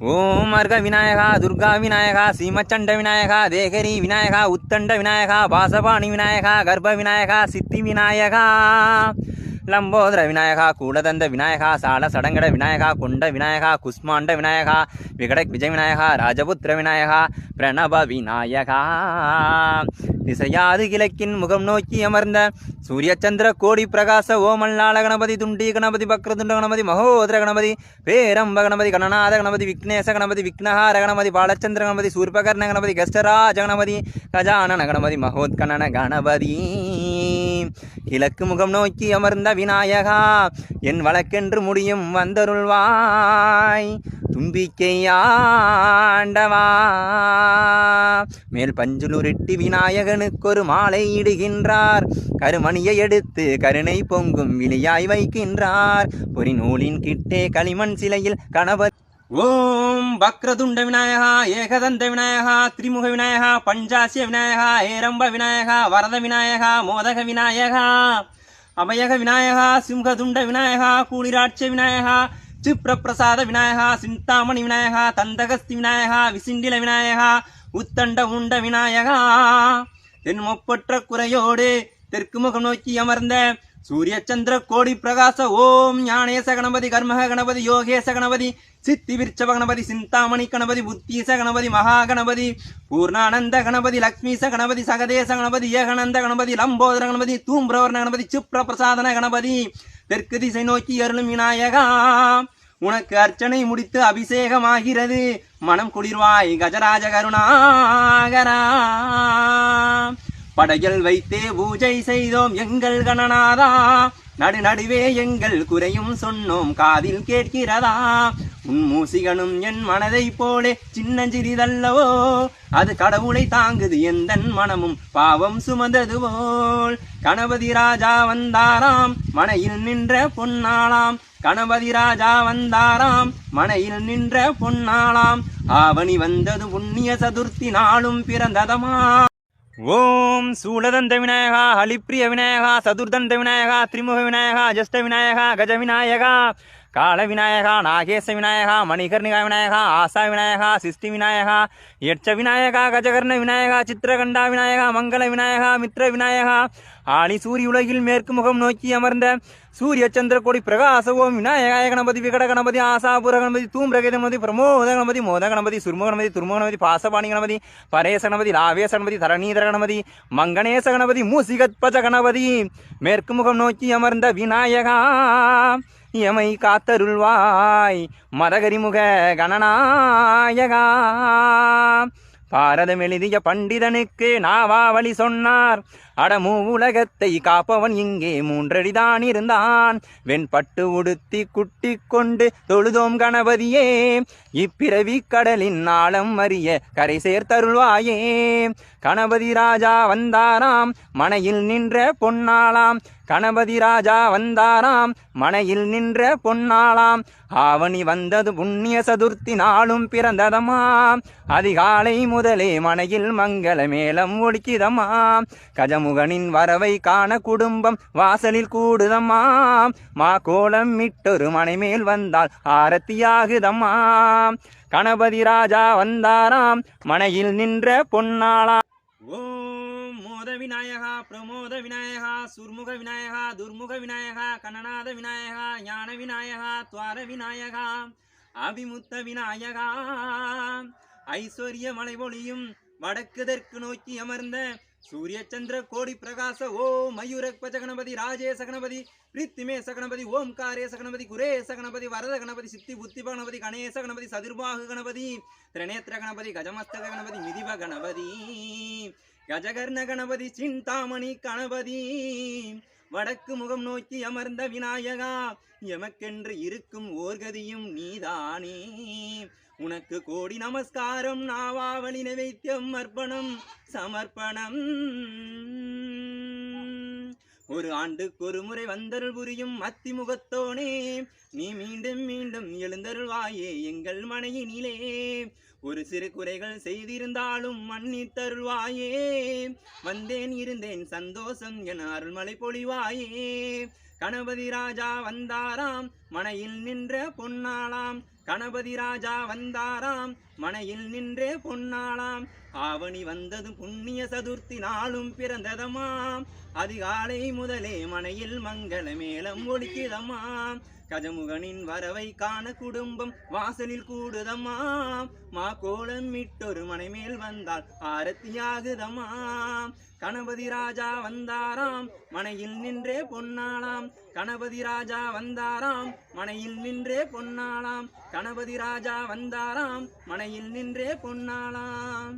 ஓம் அர்க விநாயகா துர்கா விநாயகா சீமச்சண்ட விநாயகா தேகரி விநாயகா உத்தண்ட விநாயகா பாசபாணி விநாயகா கர்ப்ப விநாயகா சித்தி விநாயகா லம்போதர விநாயகா கூடதந்த விநாயகா சால சடங்கட விநாயகா குண்ட விநாயகா குஸ்மாண்ட விநாயகா விகடக் விஜய் விநாயகா ராஜபுத்திர விநாயகா பிரணப விநாயகா. திசையாது கிழக்கின் முகம் நோக்கி அமர்ந்த சூரிய சந்திர கோடி பிரகாச ஓமல்லாள கணபதி துண்டி கணபதி பக்ரதுண்ட கணபதி மகோதர கணபதி பேரம்ப கணபதி கணநாத கணபதி விக்னேச கணபதி விக்னஹார கணபதி பாலச்சந்திர கணபதி சூர்பகர்ண கணபதி கஷ்டராஜ கணபதி கஜானன கணபதி மகோத்கணன கணபதி. கிழக்கு முகம் நோக்கி அமர்ந்த விநாயகா என் வழக்கென்று முடியும் வந்தருள்வாய். தும்பிக்கையாண்டவா மேல் பஞ்சுலுருட்டி விநாயகனுக்கொரு மாலை இடுகின்றார். கருமணியை எடுத்து கருணை பொங்கும் விழியாய் வைக்கின்றார். பொறி நூலின் கிட்டே களிமண் சிலையில் கணவர் ஓம் வக்ரதுண்ட விநாயகா ஏகதந்த விநாயகா திரிமுக விநாயகா பஞ்சாசிய விநாயகா ஏரம்ப விநாயகா வரத விநாயகா மோதக விநாயகா அபயக விநாயகா சிம்ஹதுண்ட விநாயகா கூலிராட்ச விநாயகா சிப்ரப்பிரசாத விநாயகா சிந்தாமணி விநாயகா தந்தகஸ்தி விநாயகா விசிண்டில விநாயகா உத்தண்ட உண்ட விநாயகா. தென் முப்பற்ற குறையோடு தெற்கு முகம் நோக்கி அமர்ந்த சூரிய சந்திர கோடி பிரகாச ஓம் ஞானேச கணபதி கர்மக கணபதி யோகேச கணபதி சித்தி விருட்சவ கணபதி சிந்தாமணி கணபதி புத்தீச கணபதி மகா கணபதி பூர்ணானந்த கணபதி லக்ஷ்மீச கணபதி சகதேச கணபதி ஏகனந்த கணபதி லம்போதர கணபதி தூம்பிரவர்ண கணபதி சிப்ர பிரசாதன கணபதி. தெற்கு திசை நோக்கி அருளும் விநாயகா உனக்கு அர்ச்சனை முடித்து அபிஷேகமாகிறது. மனம் குளிர்வாய் கஜராஜ கருணாகரா. படையல் வைத்தே பூஜை செய்தோம் எங்கள் கணநாதா. நடு நடுவே எங்கள் குறையும் சொன்னோம் காதில் கேட்கிறதா? உன்மூசிகனும் என் மனதை போலே சின்னஞ்சிறிதல்லவோ? அது கடவுளை தாங்குது எந்தன் மனமும் பாவம் சுமந்தது போல் கணபதி ராஜா வந்தாராம் மனையில் நின்ற பொன்னாளாம். கணபதி ராஜா வந்தாராம் மனையில் நின்ற பொன்னாளாம். ஆவணி வந்தது புண்ணிய சதுர்த்தி நாளும் பிறந்ததமா? ஓம் சூலதந்த விநாயகா ஹலிப்ரிய விநாயகா சதுர்தந்த விநாயகா திரிமுக விநாயகா ஜஸ்ட விநாயகா கஜ விநாயகா. கால விநாயகா நாகேச விநாயகா மணிகர்ணிகா விநாயகா ஆசா விநாயகா சிஷ்டி விநாயகா எட்ச விநாயகா கஜகர்ண விநாயகா சித்திரகண்டா விநாயகா மங்கள விநாயகா மித்ர விநாயகா ஆணி சூரிய உலகில் மேற்கு முகம் நோக்கி அமர்ந்த சூரிய சந்திர கோடி பிரகாச ஓம் விநாயகாய கணபதி விகட கணபதி ஆசாபுர கணபதி தூம்ரகே கணபதி பிரமோத கணபதி மோத கணபதி சுர்ம கணபதி துர்ம கணபதி பாசபாணி கணபதி பரேச கணபதி லாவேச கணபதி தரணீதர கணபதி மங்கணேச கணபதி மூசிகத்பஜ கணபதி மேற்கு முகம் நோக்கி அமர்ந்த விநாயகா எமை காத்தருள்வாய் மதகரிமுக கணநாயகா. பாரதம் எழுதிய பண்டிதனுக்கு நாவாவளி சொன்னார். அடமூ உலகத்தை காப்பவன் இங்கே மூன்றடிதான் இருந்தான். வெண்பட்டு உடுத்தி குட்டி கொண்டு தொழுதோம் கணபதியே. இப்பிறவி கடலின் ஆழம் அறிய கரை சேர்த்தருள்வாயே கணபதி ராஜா வந்தாராம் மனையில் நின்ற பொன்னாளாம். கணபதி ராஜா வந்தாராம் மனையில் நின்ற பொன்னாளாம். ஆவணி வந்தது புண்ணிய சதுர்த்தி நாளும் பிறந்ததமாம். அதிகாலை முதலே மனையில் மங்கள மேளம் கஜமு முகனின் வரவை காண குடும்பம் வாசலில் கூடுதம்மா. மா கோலம் மிட்டொரு மனைமேல் வந்தால் ஆரத்தியாகுதம்மா கணபதி ராஜா வந்தாராம் மனையில் நின்ற பொன்னாளா. ஓம் மோத விநாயகா பிரமோத விநாயகா சுர்முக விநாயகா துர்முக விநாயகா கணநாத விநாயகா ஞான விநாயகா துவார விநாயகா அபிமுத்த விநாயகா. ஐஸ்வர்ய மலை ஒளியும் வடக்கு தெற்கு நோக்கி அமர்ந்த சூரிய சந்திர கோடி பிரகாச ஓ மயூரக்பஜ கணபதி ராஜேச கணபதி பிரித்திமேச கணபதி ஓம்காரேச கணபதி குரேச கணபதி வரத கணபதி சித்தி புத்தி கணபதி கணேச கணபதி சதுர்பாகு கணபதி திரணேத்திர கணபதி கஜமஸ்தக கணபதி மிதிப கணபதி கஜகர்ண கணபதி சிந்தாமணி கணபதி வடக்கு முகம் நோக்கி அமர்ந்த விநாயகா எமக்கென்று இருக்கும் ஓர்கதியும் நீதானே. உனக்கு கோடி நமஸ்காரம் நாவாவளி நைவேத்தியம் அர்ப்பணம் சமர்ப்பணம். ஒரு ஆண்டுக்கு ஒரு முறை வந்தருள் புரியும் அத்திமுகத்தோனே நீ மீண்டும் மீண்டும் எழுந்தருள்வாயே எங்கள் மனையினிலே. ஒரு சிறு குறைகள் செய்திருந்தாலும் மன்னித்தருள்வாயே வந்தேன் இருந்தேன் சந்தோஷம் என அருள்மலை பொழிவாயே. கணபதி ராஜா வந்தாராம் மனையில் நின்ற பொன்னாளாம். கணபதி ராஜா வந்தாராம் மனையில் நின்றே பொன்னாளாம். ஆவணி வந்தது புண்ணிய சதுர்த்தி நாளும் பிறந்ததமாம். அதிகாலை முதலே மனையில் மங்கள மேளம் ஒலிக்குதமாம். கஜமுகனின் வரவை காண குடும்பம் வாசலில் கூடுதமாம். மா கோலம் இட்டொரு மனை மேல் வந்தால் ஆரத்தியாகுதமாம் கணபதி ராஜா வந்தாராம் மனையில் நின்றே பொன்னாளாம். கணபதி ராஜா வந்தாராம் மனையில் நின்றே பொன்னாளாம். கணபதி ராஜா வந்தாராம் மனை கரையில் நின்றே பொன்னாளாம்.